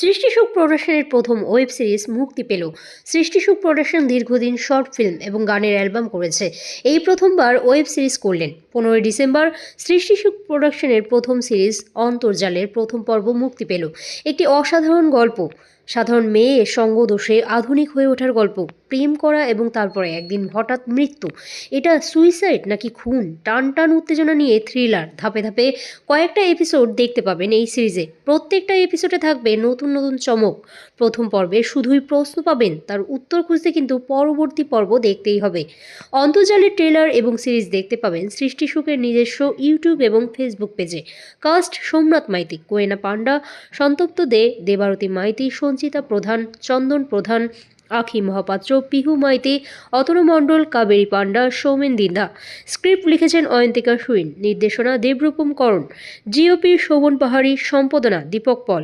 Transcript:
সৃষ্টিসুখ প্রোডাকশনের প্রথম web series মুক্তি পেল। সৃষ্টিসুখ প্রোডাকশন দীর্ঘদিন শর্ট ফিল্ম এবং গানের অ্যালবাম করেছে। এই প্রথমবার ওয়েব সিরিজ করলেন। পনেরোই ডিসেম্বর সৃষ্টিসুখ প্রোডাকশনের প্রথম সিরিজ অন্তর্জালের প্রথম পর্ব মুক্তি পেল। একটি অসাধারণ গল্প। সাধারণ মেয়ে, সঙ্গদোষে আধুনিক হয়ে ওঠার গল্প, প্রেম করা এবং তারপরে একদিন হঠাৎ মৃত্যু। এটা সুইসাইড নাকি খুন? টান টান উত্তেজনা নিয়ে থ্রিলার। ধাপে ধাপে কয়েকটা এপিসোড দেখতে পাবেন এই সিরিজে। প্রত্যেকটা এপিসোডে থাকবে নতুন নতুন চমক। প্রথম পর্বে শুধুই প্রশ্ন পাবেন, তার উত্তর খুঁজতে কিন্তু পরবর্তী পর্ব দেখতেই হবে। অন্তর্জালের ট্রেলার এবং সিরিজ দেখতে পাবেন সৃষ্টি সুখের নিজস্ব ইউটিউব এবং ফেসবুক পেজে। কাস্ট সোমনাথ মাইতি, কোয়েনা পান্ডা, সন্তপ্ত দে, দেবারতী মাইতি সঞ্চিতা প্রধান, চন্দন প্রধান, আখি মহাপাত্র, পিহু মাইতি, অতনু মণ্ডল, কাবেরী পাণ্ডা, সৌমেন দিন্দা। স্ক্রিপ্ট লিখেছেন অয়ন্তিকা সুইন। নির্দেশনা দেবরূপম করণ। জিওপি শোভন পাহাড়ি, সম্পাদনা দীপক পল।